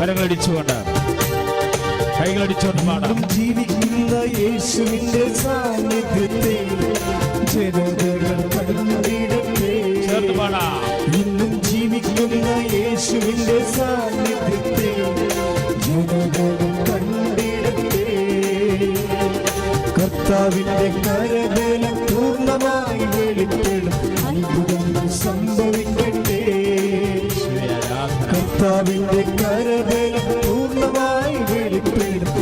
കരങ്ങളടിച്ചുകൊണ്ട് കൈകളടിച്ചുകൊണ്ട് പാടാം. ജീവിക്കുന്ന യേശുവിന്റെ സാന്നിധ്യത്തെ ചേർത്ത് പാടാം. ഇന്നും ജീവിക്കുന്ന യേശുവിന്റെ സാന്നിധ്യത്തെ ജനതകൾ കണ്ടിടട്ടെ കർത്താവിന്റെ കരബലം കർത്താവിന്റെ കരബലം പൂർണമായി വെളിപ്പെടും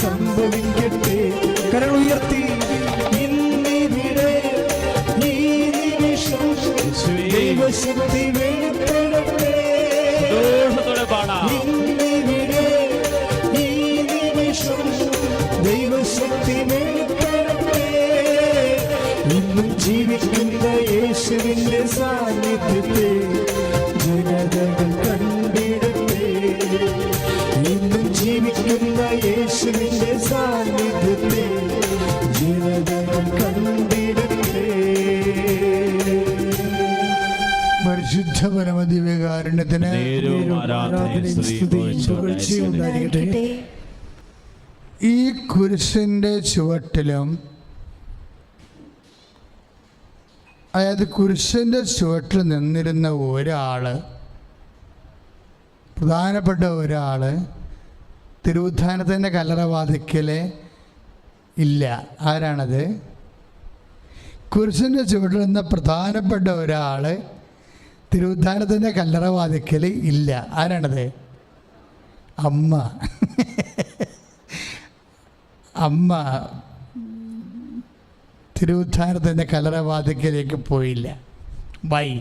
സംഭവിക്കട്ടെ. കരൾ ഉയർത്തി. ഇന്നിവിടെ ഈ നിമിഷം ദൈവശക്തി വെളിപ്പെടട്ടെ. സന്തോഷത്തോടെ പാടാം. ഇന്നിവിടെ ഈ നിമിഷം ദൈവശക്തി വെളിപ്പെടട്ടെ. ഇന്നും ജീവിക്കുന്ന യേശുവിന്റെ സാന്നിധ്യത്തെ ജനതകൾ യേശുവിന്റെ സാന്നിധ്യത്തിൽ ജീവിതം കണ്ടിടട്ടെ പരിശുദ്ധ പരമദിവ്യകാരുണ്യത്തിന്. ഈ കുരിശിന്റെ ചുവട്ടിലും അതായത് കുരിശിന്റെ ചുവട്ടിൽ നിന്നിരുന്ന ഒരാൾ പ്രധാനപ്പെട്ട ഒരാൾ തിരുവുദ്ധാനത്തിന്റെ കല്ലറവാതിക്കലെ ഇല്ല. ആരാണത്? കുരിശിന്റെ ചുവട്ടിൽ നിന്ന പ്രധാനപ്പെട്ട ഒരാൾ തിരുവുദ്ധാനത്തിന്റെ കല്ലറവാതിക്കൽ ഇല്ല. ആരാണത്? അമ്മ. അമ്മ തിരുവുദ്ധാനത്തിന്റെ കല്ലറവാതിക്കലേക്ക് പോയില്ല. വൈ.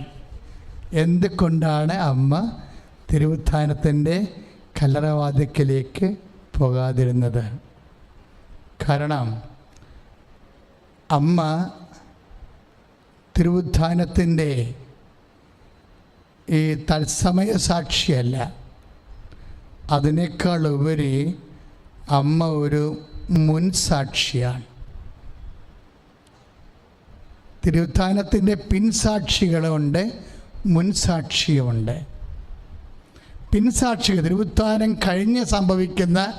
എന്തുകൊണ്ടാണ് അമ്മ തിരുവുത്ഥാനത്തിന്റെ കല്ലറവാതിക്കലേക്ക് പോകാതിരുന്നത്. കാരണം അമ്മ തിരുവുത്ഥാനത്തിന്റെ ഈ തത്സമയ സാക്ഷിയല്ല. അതിനേക്കാൾ ഉപരി അമ്മ ഒരു മുൻ സാക്ഷിയാണ്. തിരുവുത്ഥാനത്തിന്റെ പിൻസാക്ഷികളുണ്ട് മുൻസാക്ഷിയുമുണ്ട്. പിൻസാക്ഷികൾ തിരുവുത്താനം കഴിഞ്ഞ് സംഭവിക്കുന്ന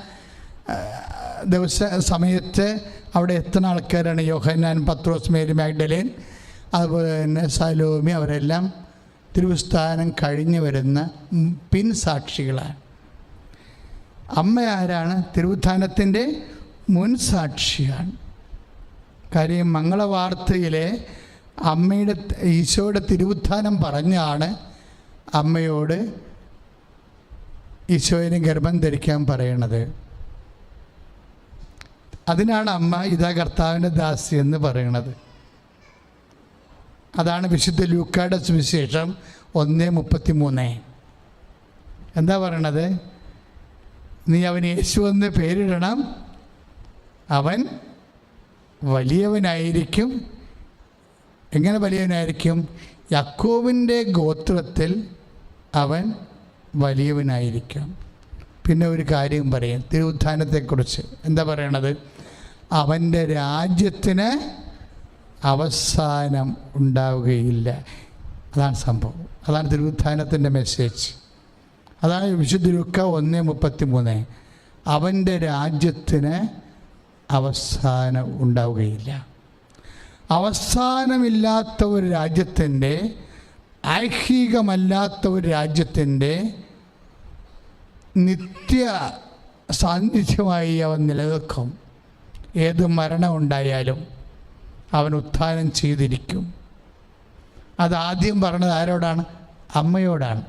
ദിവസ സമയത്ത് അവിടെ എത്തുന്ന ആൾക്കാരാണ് യോഹന്നാൻ പത്രോസ് മേരി മാഗ്ഡലേൻ അതുപോലെ തന്നെ സലോമി അവരെല്ലാം തിരുവുസ്ഥാനം കഴിഞ്ഞ് വരുന്ന പിൻസാക്ഷികളാണ്. അമ്മ ആരാണ്? തിരുവുത്ഥാനത്തിന്റെ മുൻസാക്ഷിയാണ്. കാര്യം മംഗളവാർത്തയിലെ അമ്മയുടെ ഈശോയുടെ തിരുവുത്ഥാനം പറഞ്ഞാണ് അമ്മയോട് ഈശോയിന് ഗർഭം ധരിക്കാൻ പറയണത്. അതിനാണ് അമ്മ ഇതാ കർത്താവിന്റെ ദാസി എന്ന് പറയണത്. അതാണ് വിശുദ്ധ ലൂക്കായുടെ സുവിശേഷം ഒന്ന് മുപ്പത്തി മൂന്ന് എന്താ പറയണത്? നീ അവൻ യേശു എന്ന് പേരിടണം. അവൻ വലിയവനായിരിക്കും. എങ്ങനെ വലിയവനായിരിക്കും? യക്കോവിന്റെ ഗോത്രത്തിൽ അവൻ വലിയവനായിരിക്കും. പിന്നെ ഒരു കാര്യം പറയും. തിരുവുത്ഥാനത്തെക്കുറിച്ച്. എന്താ പറയണത്? അവന്റെ രാജ്യത്തിന് അവസാനം ഉണ്ടാവുകയില്ല. അതാണ് സംഭവം. അതാണ് തിരുവുത്ഥാനത്തിന്റെ മെസ്സേജ് അതാണ് വിശുദ്ധ ഒന്ന് മുപ്പത്തി മൂന്ന് അവന്റെ രാജ്യത്തിന് അവസാനം ഉണ്ടാവുകയില്ല. അവസാനമില്ലാത്ത ഒരു രാജ്യത്തിന്റെ ഐഹികമല്ലാത്ത ഒരു രാജ്യത്തിന്റെ നിത്യ സാന്നിധ്യമായി അവൻ നിലനിൽക്കും. ഏത് മരണം ഉണ്ടായാലും അവൻ ഉത്ഥാനം ചെയ്തിരിക്കും. അതാദ്യം പറഞ്ഞത് ആരോടാണ്? അമ്മയോടാണ്.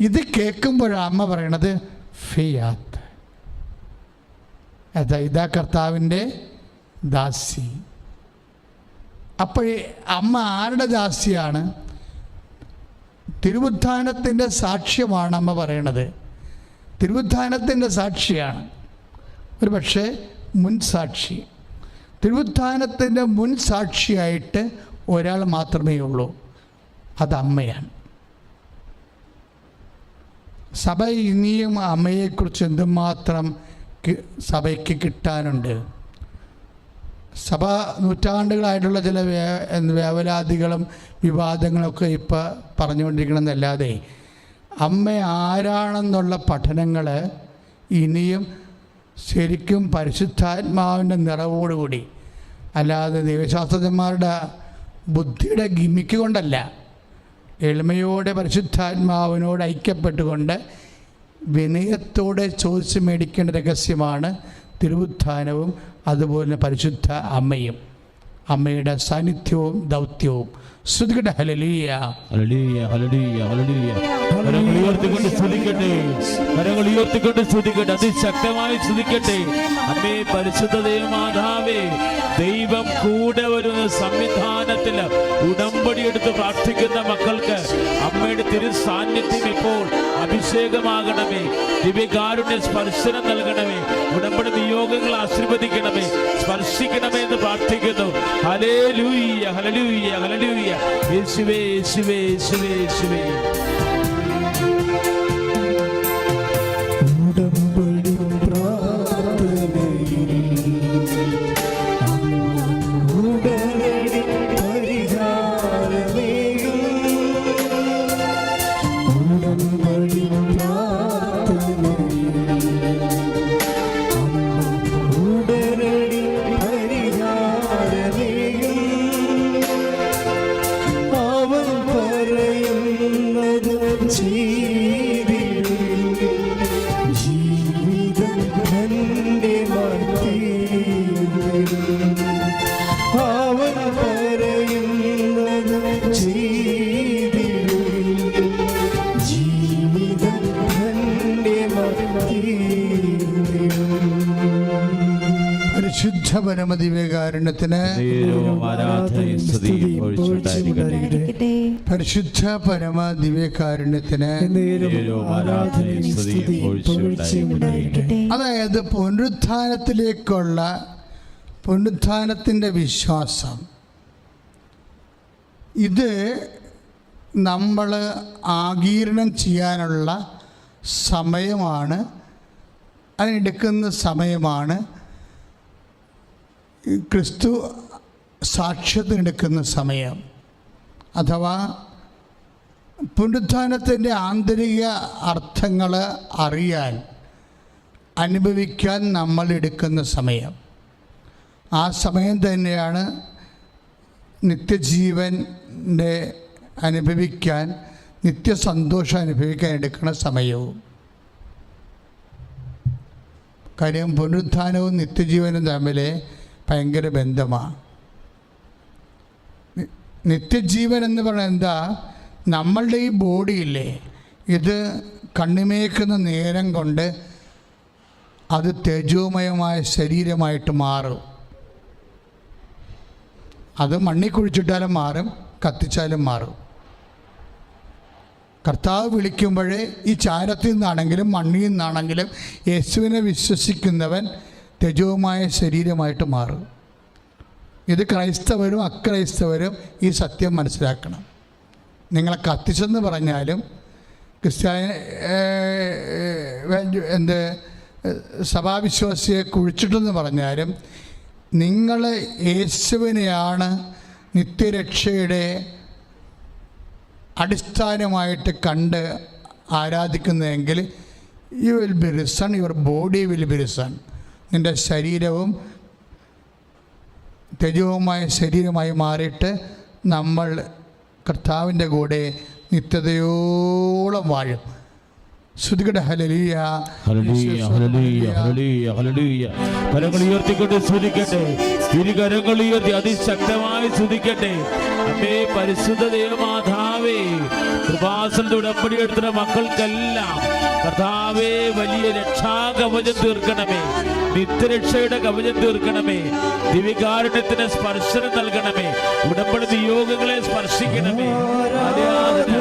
ഇത് കേൾക്കുമ്പോഴാണ് അമ്മ പറയണത് ഫിയാത്ത്. അതാ ഇതാ കർത്താവിന്റെ ദാസി. അപ്പോഴേ അമ്മ ആരുടെ ദാസിയാണ്? തിരുവുത്ഥാനത്തിന്റെ സാക്ഷ്യമാണ് അമ്മ പറയണത്. തിരുവുത്ഥാനത്തിന്റെ സാക്ഷിയാണ്. ഒരു പക്ഷേ മുൻ സാക്ഷി. തിരുവുത്ഥാനത്തിന്റെ മുൻ സാക്ഷിയായിട്ട് ഒരാൾ മാത്രമേ ഉള്ളൂ. അത് അമ്മയാണ്. സഭ ഇനിയും അമ്മയെക്കുറിച്ച് എന്തുമാത്രം സഭയ്ക്ക് കിട്ടാനുണ്ട്? സഭ നൂറ്റാണ്ടുകളായിട്ടുള്ള ചില വേ എന്ത് വേവലാതികളും വിവാദങ്ങളൊക്കെ ഇപ്പോൾ പറഞ്ഞുകൊണ്ടിരിക്കണമെന്നല്ലാതെ അമ്മ ആരാണെന്നുള്ള പഠനങ്ങൾ ഇനിയും ശരിക്കും പരിശുദ്ധാത്മാവിന്റെ നിറവോടുകൂടി. അല്ലാതെ ദൈവശാസ്ത്രജ്ഞന്മാരുടെ ബുദ്ധിയുടെ ഗിമിക്ക് കൊണ്ടല്ല. എളിമയോടെ പരിശുദ്ധാത്മാവിനോട് ഐക്യപ്പെട്ടുകൊണ്ട് വിനയത്തോടെ ചോദിച്ച് മേടിക്കേണ്ട രഹസ്യമാണ് തിരുവുത്ഥാനവും അതുപോലെ പരിശുദ്ധ അമ്മയും. അമ്മയുടെ സാന്നിധ്യവും ദൗത്യവും. ശ്രുതികട്ടെ ഹലലീയ ഹല്ലേലൂയ, ഹല്ലേലൂയ, ഹല്ലേലൂയ. കരങ്ങൾ ഉയർത്തിക്കൊണ്ട് സ്തുതിക്കട്ടെ കരങ്ങൾ ഉയർത്തിക്കൊണ്ട് സ്തുതിക്കട്ടെ അതിശക്തമായി സ്തുതിക്കട്ടെ അമ്മേ പരിശുദ്ധ ദൈവമാതാവേ ദൈവം കൂടെ വരുന്ന സംവിധാനത്തിൽ ഉടമ്പടി എടുത്ത് പ്രാർത്ഥിക്കുന്ന മക്കൾക്ക് അമ്മയുടെ തിരു സാന്നിധ്യം ഇപ്പോൾ അഭിഷേകമാകണമേ. ദിവ്യകാരുണ്യ സ്പർശനം നൽകണമേ. ഉടമ്പടി നിയോഗങ്ങൾ ആശീർവദിക്കണമേ. സ്പർശിക്കണമേ എന്ന് പ്രാർത്ഥിക്കുന്നു. ഹലേലൂയ ഹലലൂയ ഹലലൂയ യേശുവേ യേശുവേ യേശുവേ യേശുവേ പരിശുദ്ധ പരമ ദിവ്യകാരുണ്യത്തിന് അതായത് പുനരുത്ഥാനത്തിലേക്കുള്ള പുനരുത്ഥാനത്തിന്റെ വിശ്വാസം. ഇത് നമ്മൾ ആഗീരണം ചെയ്യാനുള്ള സമയമാണ്. അതിനെടുക്കുന്ന സമയമാണ്. ക്രിസ്തു സാക്ഷ്യത്തിനെടുക്കുന്ന സമയം. അഥവാ പുനരുത്ഥാനത്തിന്റെ ആന്തരിക അർത്ഥങ്ങൾ അറിയാൻ അനുഭവിക്കാൻ നമ്മൾ എടുക്കുന്ന സമയം. ആ സമയം തന്നെയാണ് നിത്യജീവന്റെ അനുഭവിക്കാൻ നിത്യസന്തോഷം അനുഭവിക്കാൻ എടുക്കുന്ന സമയവും. കാര്യം പുനരുത്ഥാനവും നിത്യജീവനും തമ്മിൽ ഭയങ്കര ബന്ധമാണ് നിത്യജീവൻ എന്ന് പറയുന്നത് എന്താ? നമ്മളുടെ ഈ ബോഡിയില്ലേ ഇത് കണ്ണിമേക്കുന്ന നേരം കൊണ്ട് അത് തേജോമയമായ ശരീരമായിട്ട് മാറും. അത് മണ്ണി കുഴിച്ചിട്ടാലും മാറും കത്തിച്ചാലും മാറും. കർത്താവ് വിളിക്കുമ്പോഴേ ഈ ചാരത്തിൽ നിന്നാണെങ്കിലും മണ്ണിൽ നിന്നാണെങ്കിലും യേശുവിനെ വിശ്വസിക്കുന്നവൻ തെജവുമായ ശരീരമായിട്ട് മാറും. ഇത് ക്രൈസ്തവരും അക്രൈസ്തവരും ഈ സത്യം മനസ്സിലാക്കണം. നിങ്ങളെ കത്തിച്ചെന്ന് പറഞ്ഞാലും ക്രിസ്ത്യാനി എന്ത് സഭാവിശ്വാസിയെ കുഴിച്ചിട്ടെന്ന് പറഞ്ഞാലും നിങ്ങൾ യേശുവിനെയാണ് നിത്യരക്ഷയുടെ അടിസ്ഥാനമായിട്ട് കണ്ട് ആരാധിക്കുന്നതെങ്കിൽ you will be risen your body will be risen നിന്റെ ശരീരവും തെജവുമായ ശരീരമായി മാറിയിട്ട് നമ്മൾ കർത്താവിന്റെ കൂടെ നിത്യതയോളം വാഴും. ശ്രുതികട ഹലലിയ. കരങ്ങൾ ഉയർത്തിക്കൊണ്ട് ഉയർത്തി അതിശക്തമായി അമ്മേ പരിശുദ്ധ ദേവമാതാവേ കൃപാസനത്തെ ഉടമ്പടി എടുത്തുന്ന മക്കൾക്കെല്ലാം കർത്താവേ വലിയ രക്ഷാകവചം തീർക്കണമേ. നിത്യരക്ഷയുടെ കവചം തീർക്കണമേ. ദിവികാരുണ്യത്തിന് സ്പർശനം നൽകണമേ. ഉടമ്പടി നിയോഗങ്ങളെ സ്പർശിക്കണമേ. ആരാധന.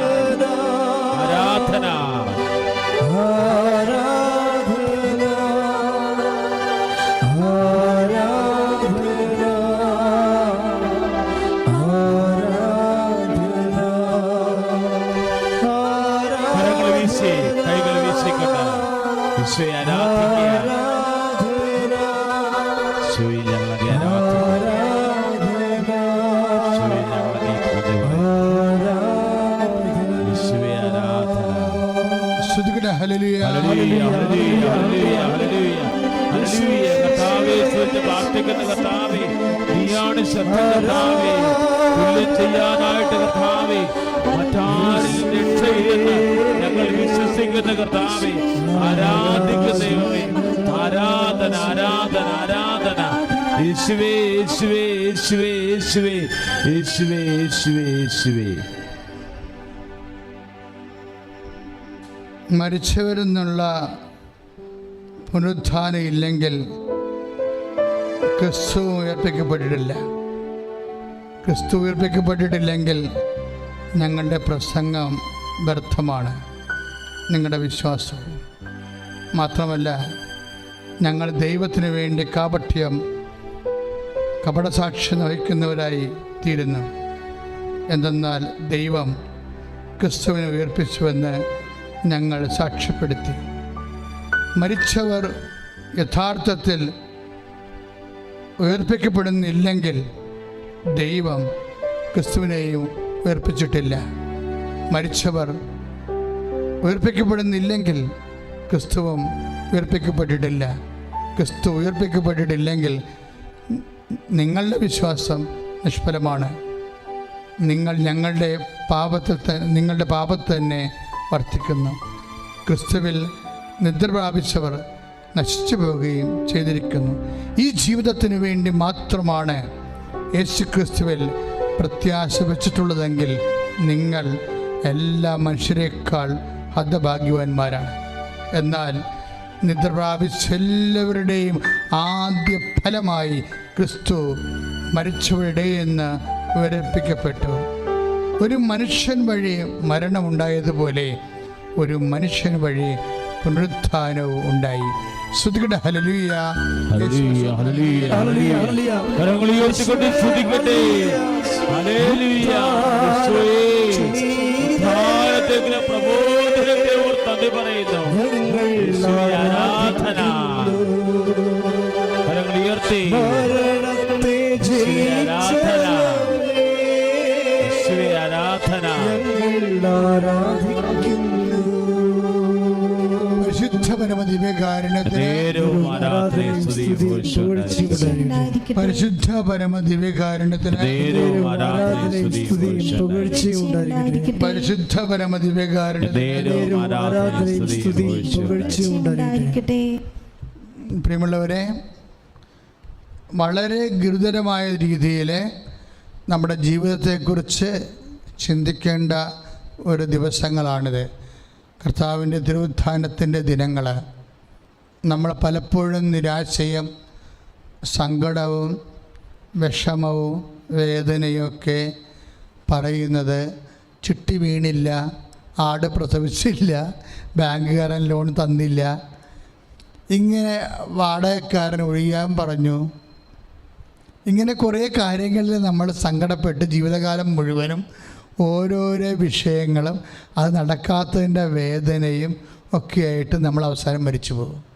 ആരാധന. യേശുവെ ആരാധിക്കുക യേശുവിൽ ഞങ്ങളെ ആരാധിക്കുക യേശുവിൽ ഹല്ലേലൂയ ഹല്ലേലൂയ ഹല്ലേലൂയ ഹല്ലേലൂയ ഹല്ലേലൂയ കർത്താവേ സ്തുതി പ്രാർത്ഥിക്കുന്ന കർത്താവേ നീയാണ് ശബ്ദ ചെയ്യാനായിട്ട് കർത്താവേ മറ്റാരും രക്ഷയില്ലെന്ന് ഞങ്ങൾ വിശ്വസിക്കുന്ന കർത്താവേ ആരാധിക്കുന്ന ദൈവമേ ആരാധന ആരാധന ആരാധന. യേശുവേ യേശുവേ യേശുവേ യേശുവേ യേശുവേ മരിച്ചവരിൽ നിന്നുള്ള പുനരുത്ഥാനം ഇല്ലെങ്കിൽ ക്രിസ്തു ഉയർപ്പിക്കപ്പെട്ടിട്ടില്ല. ക്രിസ്തു ഉയർപ്പിക്കപ്പെട്ടിട്ടില്ലെങ്കിൽ ഞങ്ങളുടെ പ്രസംഗം വ്യർത്ഥമാണ്. നിങ്ങളുടെ വിശ്വാസം. മാത്രമല്ല ഞങ്ങൾ ദൈവത്തിന് വേണ്ടി കാപഠ്യം കപടസാക്ഷ്യം വഹിക്കുന്നവരായി തീരുന്നു. എന്തെന്നാൽ ദൈവം ക്രിസ്തുവിനെ ഉയർപ്പിച്ചുവെന്ന് ഞങ്ങൾ സാക്ഷ്യപ്പെടുത്തി. മരിച്ചവർ യഥാർത്ഥത്തിൽ ഉയർപ്പിക്കപ്പെടുന്നില്ലെങ്കിൽ ദൈവം ക്രിസ്തുവിനെയും ഉയർപ്പിച്ചിട്ടില്ല. മരിച്ചവർ ഉയർപ്പിക്കപ്പെടുന്നില്ലെങ്കിൽ ക്രിസ്തുവും ഉയർപ്പിക്കപ്പെട്ടിട്ടില്ല. ക്രിസ്തു ഉയർപ്പിക്കപ്പെട്ടിട്ടില്ലെങ്കിൽ നിങ്ങളുടെ വിശ്വാസം നിഷ്ഫലമാണ്. നിങ്ങൾ ഞങ്ങളുടെ പാപത്തെ നിങ്ങളുടെ പാപത്ത് തന്നെ വർദ്ധിക്കുന്നു ക്രിസ്തുവിൽ നിദ്ര പ്രാപിച്ചവർ നശിച്ചു പോവുകയും ചെയ്തിരിക്കുന്നു. ഈ ജീവിതത്തിന് വേണ്ടി മാത്രമാണ് യേശു ക്രിസ്തുവിൽ പ്രത്യാശ വെച്ചിട്ടുള്ളതെങ്കിൽ നിങ്ങൾ എല്ലാ മനുഷ്യരെക്കാൾ ഹതഭാഗ്യവാന്മാരാണ്. എന്നാൽ നിദ്ര പ്രാപിച്ച എല്ലാവരുടെയും ആദ്യ ഫലമായി ക്രിസ്തു മരിച്ചവരുടെ എന്ന് വിവരിപ്പിക്കപ്പെട്ടു. ഒരു മനുഷ്യൻ വഴി മരണമുണ്ടായതുപോലെ ഒരു മനുഷ്യൻ വഴി പുനരുത്ഥാനവും ഉണ്ടായി. ഹലലുയ. കരങ്ങൾ ഉയർത്തിക്കൊണ്ട് പ്രബോധനത്തെ ഓർത്ത് പറയുന്നു. ആരാധന. പരിശുദ്ധ. പരിശുദ്ധ. പ്രിയമുള്ളവരെ വളരെ ഗുരുതരമായ രീതിയിൽ നമ്മുടെ ജീവിതത്തെക്കുറിച്ച് ചിന്തിക്കേണ്ട ഒരു ദിവസങ്ങളാണിത്. കർത്താവിന്റെ തിരുവുത്ഥാനത്തിന്റെ ദിനങ്ങൾ നമ്മൾ പലപ്പോഴും നിരാശയും സങ്കടവും വിഷമവും വേദനയൊക്കെ പറയുന്നത് ചിട്ടി വീണില്ല ആട് പ്രസവിച്ചില്ല ബാങ്കുകാരൻ ലോൺ തന്നില്ല. ഇങ്ങനെ വാടകക്കാരൻ ഒഴിയാൻ പറഞ്ഞു. ഇങ്ങനെ കുറേ കാര്യങ്ങളിൽ നമ്മൾ സങ്കടപ്പെട്ട് ജീവിതകാലം മുഴുവനും ഓരോരോ വിഷയങ്ങളും അത് നടക്കാത്തതിന്റെ വേദനയും ഒക്കെയായിട്ട് നമ്മൾ അവസാനം മരിച്ചു പോകും.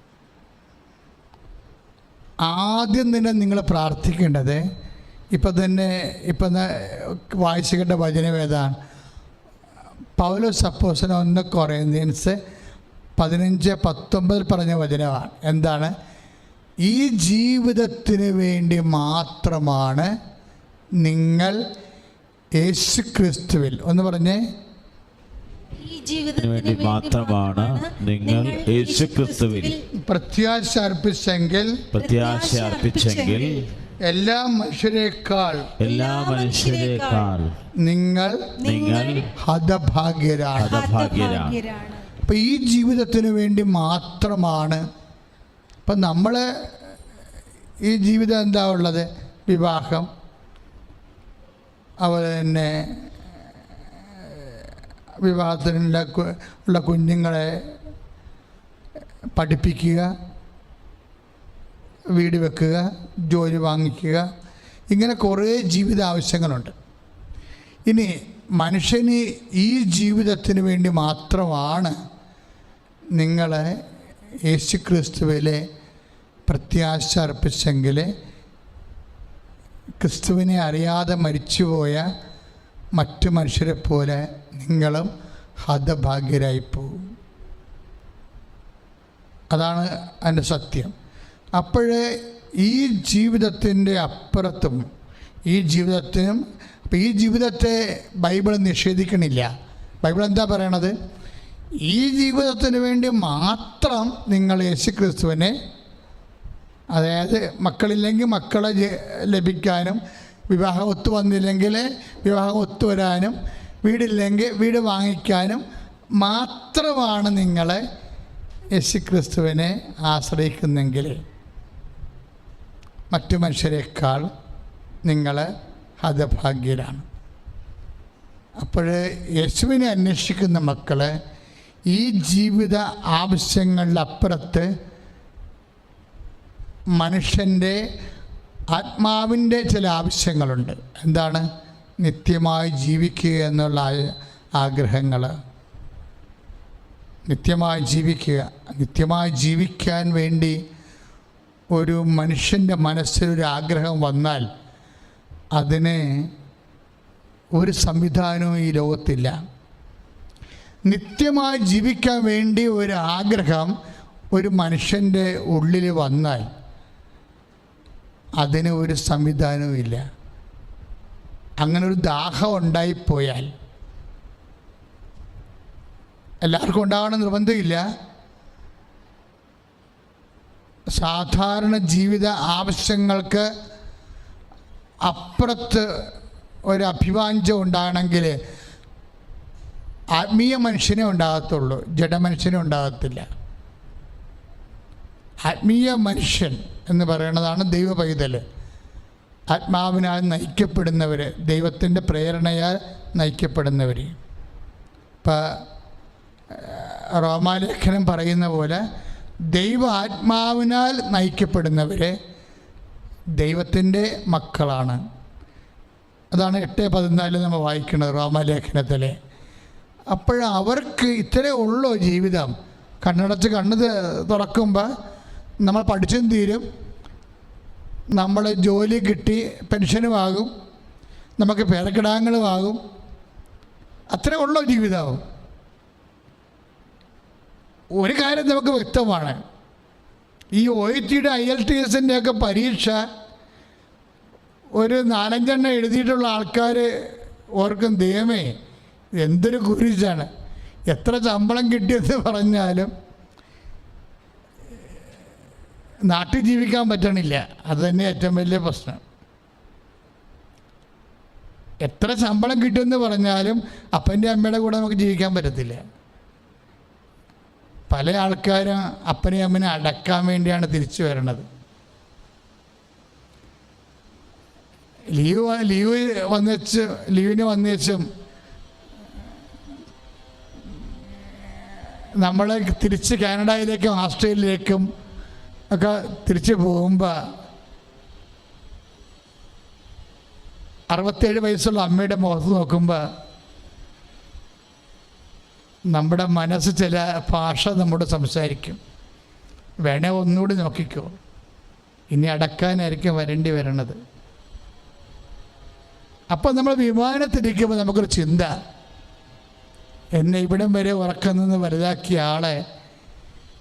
ആദ്യം തന്നെ നിങ്ങൾ പ്രാർത്ഥിക്കേണ്ടത് ഇപ്പം തന്നെ ഇപ്പം വായിച്ചു കേട്ട ഏതാണ്? പൗലോ സപ്പോസിന് ഒന്ന് കൊറേന്ത്യൻസ് പതിനഞ്ച് പത്തൊമ്പതിൽ പറഞ്ഞ വചനമാണ്. എന്താണ്? ഈ ജീവിതത്തിന് വേണ്ടി മാത്രമാണ് നിങ്ങൾ യേശു ക്രിസ്തുവിൽ ഒന്ന് പറഞ്ഞേ. വേണ്ടി മാത്രമാണ് നിങ്ങൾ യേശുക്രിസ്തുവിൽ പ്രത്യാശ അർപ്പിച്ചെങ്കിൽ പ്രത്യാശ അർപ്പിച്ചെങ്കിൽ എല്ലാ മനുഷ്യരെക്കാൾ എല്ലാ മനുഷ്യരെക്കാൾ നിങ്ങൾ നിങ്ങൾ ഹതഭാഗ്യരാണ്. ഹതഭാഗ്യരാണ്. അപ്പൊ ഈ ജീവിതത്തിന് വേണ്ടി മാത്രമാണ്. ഇപ്പൊ നമ്മളെ ഈ ജീവിതം എന്താ ഉള്ളത്? വിവാഹം. അതുപോലെ തന്നെ വിവാഹത്തിനുള്ള ഉള്ള കുഞ്ഞുങ്ങളെ പഠിപ്പിക്കുക വീട് വെക്കുക ജോലി വാങ്ങിക്കുക. ഇങ്ങനെ കുറേ ജീവിത ആവശ്യങ്ങളുണ്ട് ഇനി മനുഷ്യന് ഈ ജീവിതത്തിന് വേണ്ടി മാത്രമാണ് നിങ്ങളെ യേശു ക്രിസ്തുവിലെ പ്രത്യാശ അർപ്പിച്ചെങ്കിൽ ക്രിസ്തുവിനെ അറിയാതെ മരിച്ചുപോയ മറ്റു മനുഷ്യരെ പോലെ നിങ്ങളും ഹതഭാഗ്യരായി പോകും അതാണ് അതിന്റെ സത്യം. അപ്പോഴേ ഈ ജീവിതത്തിന്റെ അപ്പുറത്തും ഈ ജീവിതത്തിനും അപ്പം ഈ ജീവിതത്തെ ബൈബിൾ നിഷേധിക്കണില്ല. ബൈബിൾ എന്താ പറയണത്? ഈ ജീവിതത്തിന് വേണ്ടി മാത്രം നിങ്ങൾ യേശു ക്രിസ്തുവിനെ അതായത് മക്കളില്ലെങ്കിൽ മക്കളെ ലഭിക്കാനും വിവാഹം ഒത്തു വന്നില്ലെങ്കിൽ വിവാഹം ഒത്തുവരാനും വീടില്ലെങ്കിൽ വീട് വാങ്ങിക്കാനും മാത്രമാണ് നിങ്ങൾ യേശുക്രിസ്തുവിനെ ആശ്രയിക്കുന്നെങ്കിൽ മറ്റു മനുഷ്യരെക്കാൾ നിങ്ങൾ ഹതഭാഗ്യരാണ്. അപ്പോൾ യേശുവിനെ അന്വേഷിക്കുന്ന മക്കൾ ഈ ജീവിത ആവശ്യങ്ങളിലപ്പുറത്ത് മനുഷ്യന്റെ ആത്മാവിന്റെ ചില ആവശ്യങ്ങളുണ്ട്. എന്താണ്? നിത്യമായി ജീവിക്കുക എന്നുള്ള ആഗ്രഹങ്ങൾ. നിത്യമായി ജീവിക്കുക. നിത്യമായി ജീവിക്കാൻ വേണ്ടി ഒരു മനുഷ്യന്റെ മനസ്സിലൊരു ആഗ്രഹം വന്നാൽ അതിന് ഒരു സംവിധാനവും ഈ ലോകത്തില്ല. നിത്യമായി ജീവിക്കാൻ വേണ്ടി ഒരു ആഗ്രഹം ഒരു മനുഷ്യന്റെ ഉള്ളിൽ വന്നാൽ അതിന് ഒരു സംവിധാനവും ഇല്ല. അങ്ങനെ ഒരു ദാഹം ഉണ്ടായിപ്പോയാൽ എല്ലാവർക്കും ഉണ്ടാകണം നിർബന്ധമില്ല. സാധാരണ ജീവിത ആവശ്യങ്ങൾക്ക് അപ്പുറത്ത് ഒരു അഭിവാഞ്ചം ഉണ്ടാകണമെങ്കിൽ ആത്മീയ മനുഷ്യനെ ഉണ്ടാകത്തുള്ളൂ ജഡമനുഷ്യനെ ഉണ്ടാകത്തില്ല. ആത്മീയ മനുഷ്യൻ എന്ന് പറയുന്നതാണ് ദൈവ പൈതൽ ആത്മാവിനാൽ നയിക്കപ്പെടുന്നവർ ദൈവത്തിന്റെ പ്രേരണയാൽ നയിക്കപ്പെടുന്നവർ ഇപ്പം റോമാലേഖനം പറയുന്ന പോലെ ദൈവ ആത്മാവിനാൽ നയിക്കപ്പെടുന്നവർ ദൈവത്തിന്റെ മക്കളാണ്. അതാണ് എട്ട് പതിനാലിൽ നമ്മൾ വായിക്കുന്നത് റോമാലേഖനത്തിലെ. അപ്പോൾ അവർക്ക് ഇത്രേ ഉള്ളൂ ജീവിതം. കണ്ണടച്ച് കണ്ണ് തുറക്കുമ്പോൾ നമ്മൾ പഠിച്ചും തീരും. നമ്മൾ ജോലി കിട്ടി പെൻഷനുമാകും നമുക്ക് പേരക്കിടാങ്ങളുമാകും അത്രേ ഉള്ളൂ ജീവിതം ഒരു കാര്യം നമുക്ക് വ്യക്തമാണ്. ഈ ഒ ടിയുടെ ഐ എൽ ടി എസിന്റെ ഒക്കെ പരീക്ഷ ഒരു നാലഞ്ചെണ്ണം എഴുതിയിട്ടുള്ള ആൾക്കാർ ഓർക്കും ദൈവമേ എന്തൊരു കുരിശാണ്. എത്ര ശമ്പളം കിട്ടിയെന്ന് പറഞ്ഞാലും നാട്ടിൽ ജീവിക്കാൻ പറ്റണില്ല. അത് തന്നെ ഏറ്റവും വലിയ പ്രശ്നം. എത്ര ശമ്പളം കിട്ടുമെന്ന് പറഞ്ഞാലും അപ്പന്റെ അമ്മയുടെ കൂടെ നമുക്ക് ജീവിക്കാൻ പറ്റത്തില്ല. പല ആൾക്കാരും അപ്പനെയും അമ്മനെ അടക്കാൻ വേണ്ടിയാണ് തിരിച്ചു വരണത്. ലീവ് ലീവ് വന്നേച്ച് ലീവിന് വന്നേച്ചും നമ്മളെ തിരിച്ച് കാനഡയിലേക്കും ഓസ്ട്രേലിയയിലേക്കും ഒക്കെ തിരിച്ചു പോകുമ്പോൾ അറുപത്തേഴ് വയസ്സുള്ള അമ്മയുടെ മുഖത്ത് നോക്കുമ്പോൾ നമ്മുടെ മനസ്സ് ചില ഭാഷ നമ്മോട് സംസാരിക്കും. വേണേ ഒന്നുകൂടി നോക്കിക്കോ. ഇനി അടക്കാനായിരിക്കും വരേണ്ടി വരണത്. അപ്പം നമ്മൾ വിമാനത്തിരിക്കുമ്പോൾ നമുക്കൊരു ചിന്ത. എന്നെ ഇവിടം വരെ ഉറക്കുന്നെന്ന് വലുതാക്കിയ ആളെ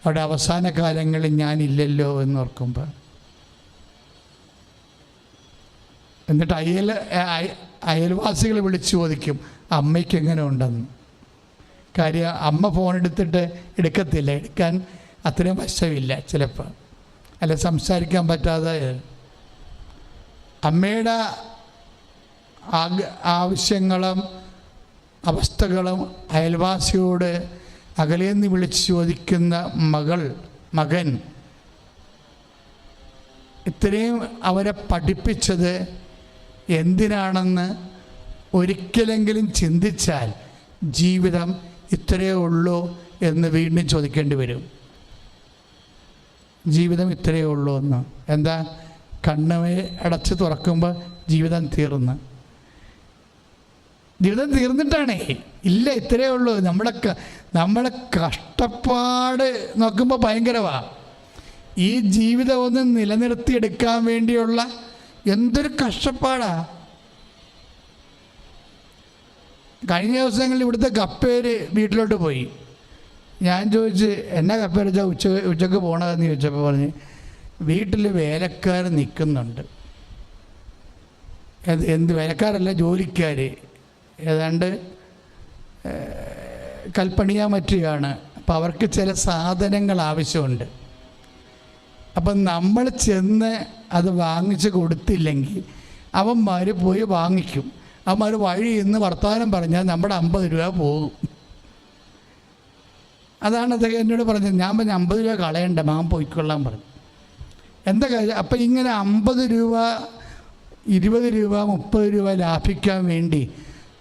അവിടെ അവസാന കാലങ്ങളിൽ ഞാനില്ലല്ലോ എന്നോർക്കുമ്പോൾ എന്നിട്ട് അയൽ അയൽവാസികൾ വിളിച്ചു ചോദിക്കും അമ്മയ്ക്ക് എങ്ങനെ ഉണ്ടെന്ന്? കാര്യം അമ്മ ഫോൺ എടുത്തിട്ട് എടുക്കത്തില്ല. എടുക്കാൻ അത്രയും വശമില്ല ചിലപ്പോൾ അല്ല സംസാരിക്കാൻ പറ്റാതെ അമ്മയുടെ ആവശ്യങ്ങളും അവസ്ഥകളും അയൽവാസിയോട് അകലേന്ന് വിളിച്ച് ചോദിക്കുന്ന മകൾ മകൻ ഇത്രയും അവരെ പഠിപ്പിച്ചത് എന്തിനാണെന്ന് ഒരിക്കലെങ്കിലും ചിന്തിച്ചാൽ ജീവിതം ഇത്രയേ ഉള്ളൂ എന്ന് വീണ്ടും ചോദിക്കേണ്ടി വരും. ജീവിതം ഇത്രയേ ഉള്ളൂ എന്ന്. എന്താ? കണ്ണുമേ അടച്ച് തുറക്കുമ്പോൾ ജീവിതം തീർന്ന്. ജീവിതം തീർന്നിട്ടാണേ. ഇല്ല ഇത്രയേ ഉള്ളൂ. നമ്മുടെ നമ്മുടെ കഷ്ടപ്പാട് നോക്കുമ്പോൾ ഭയങ്കരമാണ് ഈ ജീവിതം ഒന്ന് നിലനിർത്തിയെടുക്കാൻ വേണ്ടിയുള്ള എന്തൊരു കഷ്ടപ്പാടാ. കഴിഞ്ഞ ദിവസങ്ങളിൽ ഇവിടുത്തെ കപ്പേര് വീട്ടിലോട്ട് പോയി. ഞാൻ ചോദിച്ച് എന്നാ വെച്ചാൽ ഉച്ച ഉച്ചയ്ക്ക് പോകണതെന്ന് ചോദിച്ചപ്പോൾ പറഞ്ഞ് വീട്ടിൽ വേലക്കാർ നിൽക്കുന്നുണ്ട് എന്ത് വേലക്കാരല്ല ജോലിക്കാർ ഏതാണ്ട് ഏഹ്, അപ്പോൾ അവർക്ക് ചില സാധനങ്ങൾ ആവശ്യമുണ്ട്. അപ്പം നമ്മൾ ചെന്ന് അത് വാങ്ങിച്ച് കൊടുത്തില്ലെങ്കിൽ അവന്മാർ പോയി വാങ്ങിക്കും. അവന്മാർ വഴി ഇന്ന് വർത്തമാനം പറഞ്ഞാൽ നമ്മുടെ അമ്പത് രൂപ പോകും. അതാണ് അദ്ദേഹം എന്നോട് പറഞ്ഞത്. ഞാൻ പറഞ്ഞ അമ്പത് രൂപ കളയണ്ട മാൻ പോയിക്കൊള്ളാൻ പറഞ്ഞു. എന്താ കാര്യം? അപ്പം ഇങ്ങനെ അമ്പത് രൂപ ഇരുപത് രൂപ മുപ്പത് രൂപ ലാഭിക്കാൻ വേണ്ടി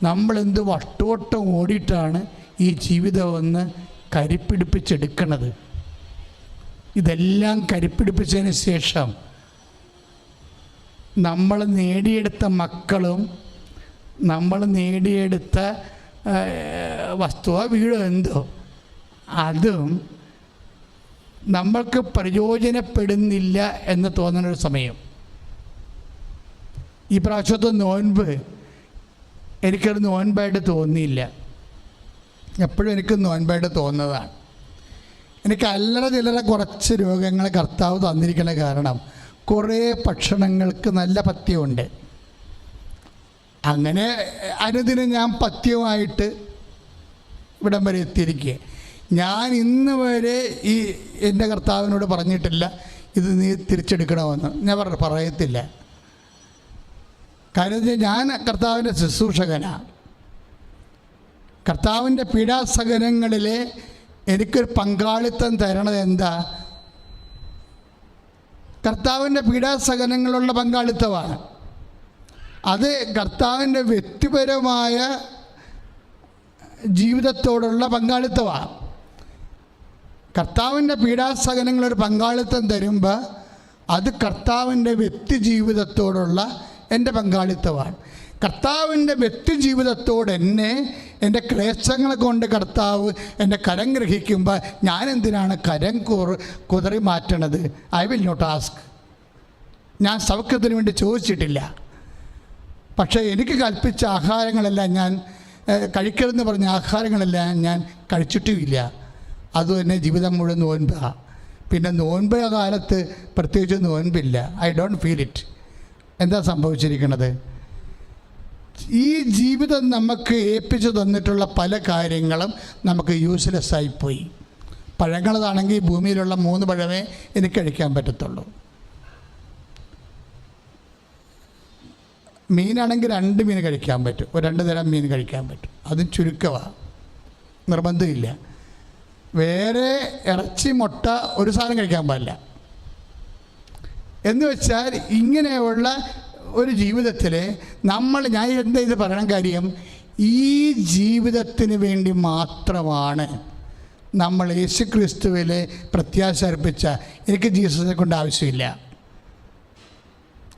നമ്മളെന്ത് വട്ടോട്ടം ഓടിയിട്ടാണ് ഈ ജീവിതം ഒന്ന് കരിപ്പിടിപ്പിച്ചെടുക്കണത്. ഇതെല്ലാം കരിപ്പിടിപ്പിച്ചതിന് ശേഷം നമ്മൾ നേടിയെടുത്ത മക്കളും നമ്മൾ നേടിയെടുത്ത വസ്തുവോ വീടോ എന്തോ. അതും നമ്മൾക്ക് പ്രയോജനപ്പെടുന്നില്ല എന്ന് തോന്നുന്നൊരു സമയം. ഈ പ്രാവശ്യത്തെ നോൻപ് എനിക്കൊരു നോൻപായിട്ട് തോന്നിയില്ല. എപ്പോഴും എനിക്ക് നോൻപായിട്ട് തോന്നുന്നതാണ്. എനിക്ക് അല്ലറ ചില്ലറ കുറച്ച് രോഗങ്ങൾ കർത്താവ് തന്നിരിക്കുന്ന കാരണം കുറേ ഭക്ഷണങ്ങൾക്ക് നല്ല പഥ്യമുണ്ട്. അങ്ങനെ അനുദിനം ഞാൻ പഥ്യമായിട്ട് ഇവിടം വരെ എത്തിയിരിക്കുക ഞാൻ ഇന്ന് വരെ ഈ എന്റെ കർത്താവിനോട് പറഞ്ഞിട്ടില്ല ഇത് നീ തിരിച്ചെടുക്കണമെന്ന്. ഞാൻ പറ പറയത്തില്ല. കാര്യം ഞാൻ കർത്താവിന്റെ ശുശ്രൂഷകനാണ് കർത്താവിന്റെ പീഡാസകനങ്ങളിൽ എനിക്കൊരു പങ്കാളിത്തം തരണത് എന്താ? കർത്താവിന്റെ പീഡാസകനങ്ങളുള്ള പങ്കാളിത്തമാണ്. അത് കർത്താവിന്റെ വ്യക്തിപരമായ ജീവിതത്തോടുള്ള പങ്കാളിത്തമാണ്. കർത്താവിന്റെ പീഡാസകനങ്ങളൊരു പങ്കാളിത്തം തരുമ്പോൾ അത് കർത്താവിന്റെ വ്യക്തി ജീവിതത്തോടുള്ള എന്റെ പങ്കാളിത്തമാണ്. കർത്താവിന്റെ വ്യക്തി ജീവിതത്തോട് എന്നെ എന്റെ ക്ലേശങ്ങളെ കൊണ്ട് കർത്താവ് എന്റെ കരം ഗ്രഹിക്കുമ്പോൾ ഞാൻ എന്തിനാണ് കരം കുതറി മാറ്റണത്? ഐ വിൽ നോട്ട് ആസ്ക് ഞാൻ സൗഖ്യത്തിന് വേണ്ടി ചോദിച്ചിട്ടില്ല. പക്ഷേ എനിക്ക് കൽപ്പിച്ച ആഹാരങ്ങളെല്ലാം ഞാൻ കഴിക്കരുതെന്ന് പറഞ്ഞ ആഹാരങ്ങളെല്ലാം ഞാൻ കഴിച്ചിട്ടുമില്ല. അത് തന്നെ ജീവിതം മുഴുവൻ നോൻപാ. പിന്നെ നോൻപ് കാലത്ത് പ്രത്യേകിച്ച് നോൻപില്ല. ഐ ഡോണ്ട് ഫീൽ ഇറ്റ് എന്താ സംഭവിച്ചിരിക്കുന്നത് ഈ ജീവിതം നമുക്ക് ഏൽപ്പിച്ചു തന്നിട്ടുള്ള പല കാര്യങ്ങളും നമുക്ക് യൂസ്ലെസ് ആയിപ്പോയി പഴങ്ങളതാണെങ്കിൽ ഭൂമിയിലുള്ള മൂന്ന് പഴമേ എനിക്ക് കഴിക്കാൻ പറ്റത്തുള്ളൂ. മീനാണെങ്കിൽ രണ്ട് മീൻ കഴിക്കാൻ പറ്റും. ഒരു രണ്ട് തരം മീൻ കഴിക്കാൻ പറ്റും. അതും ചുരുക്കമാണ് നിർബന്ധമില്ല. വേറെ ഇറച്ചി മുട്ട ഒരു സാധനം കഴിക്കാൻ പാടില്ല. എന്ന് വെച്ചാൽ ഇങ്ങനെയുള്ള ഒരു ജീവിതത്തിൽ നമ്മൾ ഞാൻ എന്താ ഇത് പറയണം കാര്യം? ഈ ജീവിതത്തിന് വേണ്ടി മാത്രമാണ് നമ്മൾ യേശു ക്രിസ്തുവിൽ പ്രത്യാശ അർപ്പിച്ച. എനിക്ക് ജീസസിനെ കൊണ്ട് ആവശ്യമില്ല.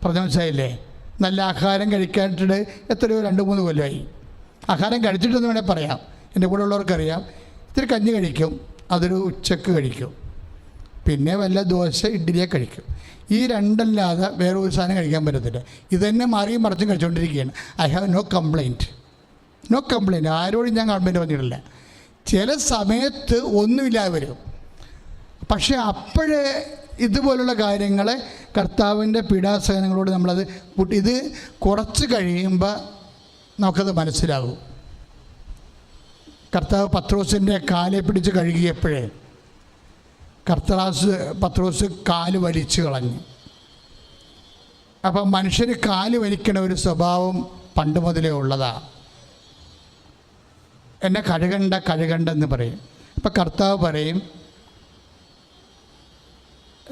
പറഞ്ഞ മനസ്സിലായില്ലേ? നല്ല ആഹാരം കഴിക്കാനായിട്ട് എത്രയോ രണ്ട് മൂന്ന് കൊല്ലമായി ആഹാരം കഴിച്ചിട്ടെന്ന് വേണേൽ പറയാം. എന്റെ കൂടെ ഉള്ളവർക്കറിയാം. ഇത്തിരി കഞ്ഞി കഴിക്കും. അതൊരു ഉച്ചയ്ക്ക് കഴിക്കും. പിന്നെ വല്ല ദോശ ഇഡ്ഡലിയെ കഴിക്കും. ഈ രണ്ടല്ലാതെ വേറെ ഒരു സാധനം കഴിക്കാൻ പറ്റത്തില്ല. ഇത് തന്നെ മാറിയും മറിച്ചും കഴിച്ചുകൊണ്ടിരിക്കുകയാണ് I have no complaint no complaint ആരോടും ഞാൻ കംപ്ലൈന്റ് പറഞ്ഞിട്ടില്ല ചില സമയത്ത് ഒന്നുമില്ലാതെ വരും പക്ഷേ അപ്പോഴേ ഇതുപോലുള്ള കാര്യങ്ങളെ കർത്താവിന്റെ പീഡാസഹനങ്ങളോട് നമ്മളത് ഇത് കുറച്ച് കഴിയുമ്പോൾ നമുക്കത് മനസ്സിലാകും. കർത്താവ് പത്രോസിന്റെ കാലെ പിടിച്ച് കഴുകിയപ്പോഴേ കർത്തറാസ് പത്രോസ് കാൽ വലിച്ചു കളഞ്ഞു. അപ്പം മനുഷ്യർ കാൽ വലിക്കണ ഒരു സ്വഭാവം പണ്ട് മുതലേ ഉള്ളതാണ് എന്നെ കഴുകണ്ട കഴുകണ്ടെന്ന് പറയും. അപ്പം കർത്താവ് പറയും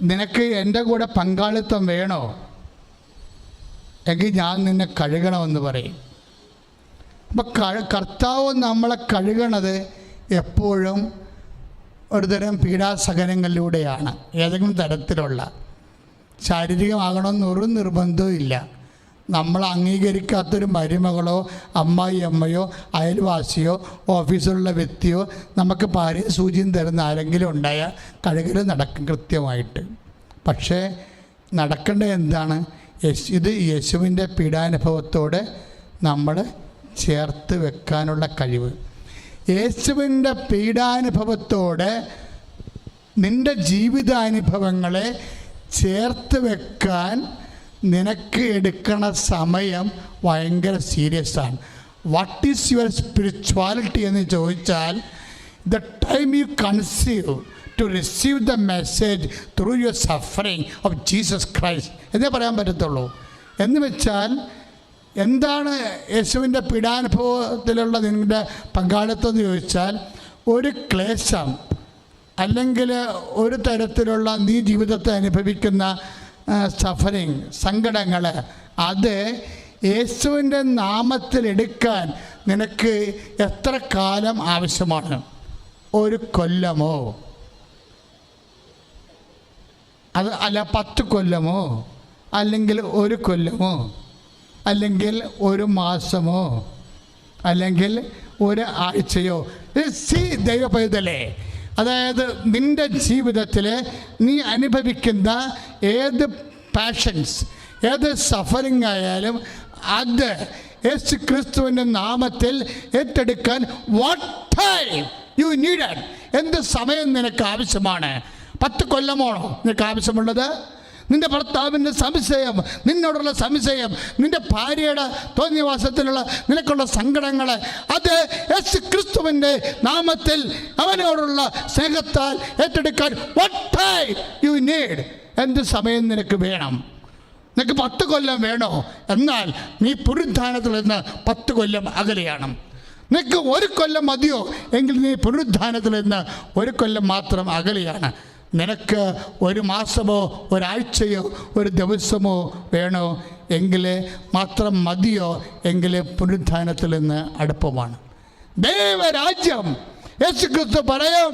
നിനക്ക് എന്റെ കൂടെ പങ്കാളിത്തം വേണോ? എങ്കിൽ ഞാൻ നിന്നെ കഴുകണമെന്ന് പറയും. അപ്പം കർത്താവ് നമ്മളെ കഴുകണത് എപ്പോഴും ഒരുതരം പീഡാസഹനങ്ങളിലൂടെയാണ്. ഏതെങ്കിലും തരത്തിലുള്ള ശാരീരികമാകണമെന്ന് ഒരു നിർബന്ധവും ഇല്ല നമ്മൾ അംഗീകരിക്കാത്തൊരു മരുമകളോ അമ്മായി അമ്മയോ അയൽവാസിയോ ഓഫീസിലുള്ള വ്യക്തിയോ നമുക്ക് പാരി സൂചിയും തരുന്ന ആരെങ്കിലും ഉണ്ടായ കഴുകൽ നടക്കും കൃത്യമായിട്ട്. പക്ഷേ നടക്കേണ്ടത് എന്താണ്? യേശു ഇത് യേശുവിന്റെ പീഡാനുഭവത്തോട് നമ്മൾ ചേർത്ത് വെക്കാനുള്ള കഴിവ്. യേശുവിന്റെ പീഡാനുഭവത്തോട് നിന്റെ ജീവിതാനുഭവങ്ങളെ ചേർത്ത് വെക്കാൻ നിനക്ക് എടുക്കണ സമയം ഭയങ്കര സീരിയസ് ആണ്. വാട്ട് ഈസ് യുവർ സ്പിരിച്വാലിറ്റി എന്ന് ചോദിച്ചാൽ the time you conceive to receive the message through your suffering of Jesus Christ എന്നേ പറയാൻ പറ്റത്തുള്ളൂ. എന്ന് വെച്ചാൽ എന്താണ് യേശുവിന്റെ പീഡാനുഭവത്തിലുള്ള നിങ്ങളുടെ പങ്കാളിത്തം എന്ന് ചോദിച്ചാൽ ഒരു ക്ലേശം അല്ലെങ്കിൽ ഒരു തരത്തിലുള്ള നീ ജീവിതത്തെ അനുഭവിക്കുന്ന സഫറിങ് സങ്കടങ്ങൾ അത് യേശുവിന്റെ നാമത്തിൽ എടുക്കാൻ നിനക്ക് എത്ര കാലം ആവശ്യമാണ്? ഒരു കൊല്ലമോ? അത് അല്ല പത്ത് കൊല്ലമോ? അല്ലെങ്കിൽ ഒരു കൊല്ലമോ? അല്ലെങ്കിൽ ഒരു മാസമോ അല്ലെങ്കിൽ ഒരു ആഴ്ചയോ. സി ദൈവപൈതലേ. അതായത് നിന്റെ ജീവിതത്തിൽ നീ അനുഭവിക്കുന്ന ഏത് പാഷൻസ് ഏത് സഫറിംഗ് ആയാലും അത് യേശു ക്രിസ്തുവിന്റെ നാമത്തിൽ ഏറ്റെടുക്കാൻ വാട്ട് ടൈം യു നീഡ് എന്ത് സമയം നിനക്ക് ആവശ്യമാണ്? പത്ത് കൊല്ലമാണോ നിനക്ക് ആവശ്യമുള്ളത്? നിന്റെ ഭർത്താവിന്റെ സംശയം നിന്നോടുള്ള സംശയം നിന്റെ ഭാര്യയുടെ തോന്നിവാസത്തിലുള്ള നിനക്കുള്ള സങ്കടങ്ങൾ അത് യേശു ക്രിസ്തുവിന്റെ നാമത്തിൽ അവനോടുള്ള സ്നേഹത്താൽ ഏറ്റെടുക്കാൻ വട്ട് യു നീഡ് എന്ത് സമയം നിനക്ക് വേണം? നിനക്ക് പത്ത് കൊല്ലം വേണോ? എന്നാൽ നീ പുനരുദ്ധാനത്തിൽ നിന്ന് പത്ത് കൊല്ലം അകലെയാണ്. നിനക്ക് ഒരു കൊല്ലം മതിയോ? എങ്കിൽ നീ പുനരുദ്ധാനത്തിൽ നിന്ന് ഒരു കൊല്ലം മാത്രം അകലെയാണ്. നിനക്ക് ഒരു മാസമോ ഒരാഴ്ചയോ ഒരു ദിവസമോ വേണോ എങ്കിൽ മാത്രം മതിയോ? എങ്കിലേ പുനരുദ്ധാനത്തിൽ നിന്ന് അടുപ്പമാണ്. ദൈവരാജ്യം യേശു ക്രിസ്തു പറയും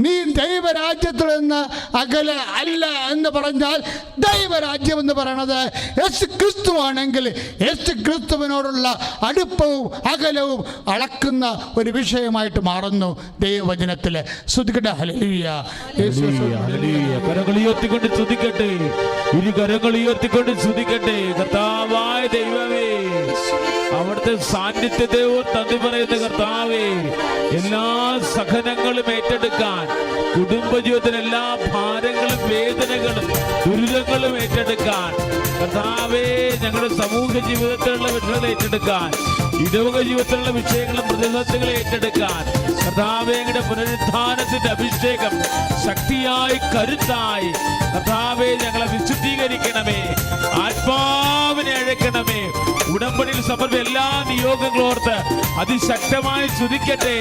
നീ ദൈവരാജ്യത്തിൽ നിന്ന് അകലെ അല്ല എന്ന് പറഞ്ഞാൽ ദൈവരാജ്യം എന്ന് പറയണത് യേശു ക്രിസ്തു ആണെങ്കിൽ യേശു ക്രിസ്തുവിനോടുള്ള അടുപ്പവും അകലവും അളക്കുന്ന ഒരു വിഷയമായിട്ട് മാറുന്നു ദൈവവചനത്തിൽ. ശ്രുതികട ഹലിയ ഉയർത്തിക്കൊണ്ട് കർത്താവായ ദൈവമേ അവിടുത്തെ സാന്നിധ്യത്തെ തന്നി പറയുന്ന കർത്താവേ. എല്ലാ സഹനങ്ങളും ഏറ്റെടുക്കാൻ കുടുംബജീവിതത്തിന് എല്ലാ ഭാരങ്ങളും വേദനകളും ദുരിതങ്ങളും ഏറ്റെടുക്കാൻ കർത്താവേ ഞങ്ങളുടെ സമൂഹ ജീവിതത്തിലുള്ള വിഷയങ്ങൾ ഏറ്റെടുക്കാൻ ഇടവക ജീവിതത്തിലുള്ള വിഷയങ്ങളും പ്രതിസന്ധികളെ ഏറ്റെടുക്കാൻ കർത്താവേയുടെ പുനരുദ്ധാനത്തിന്റെ അഭിഷേകം ശക്തിയായി കരുത്തായി കർത്താവെ ഞങ്ങളെ വിശുദ്ധീകരിക്കണമേ ആത്മാവിനെ അഴക്കണമേ ഉടമ്പടിയിൽ സമർപ്പ എല്ലാ നിയോഗങ്ങളോർത്ത് അതിശക്തമായി സ്തുതിക്കട്ടെ.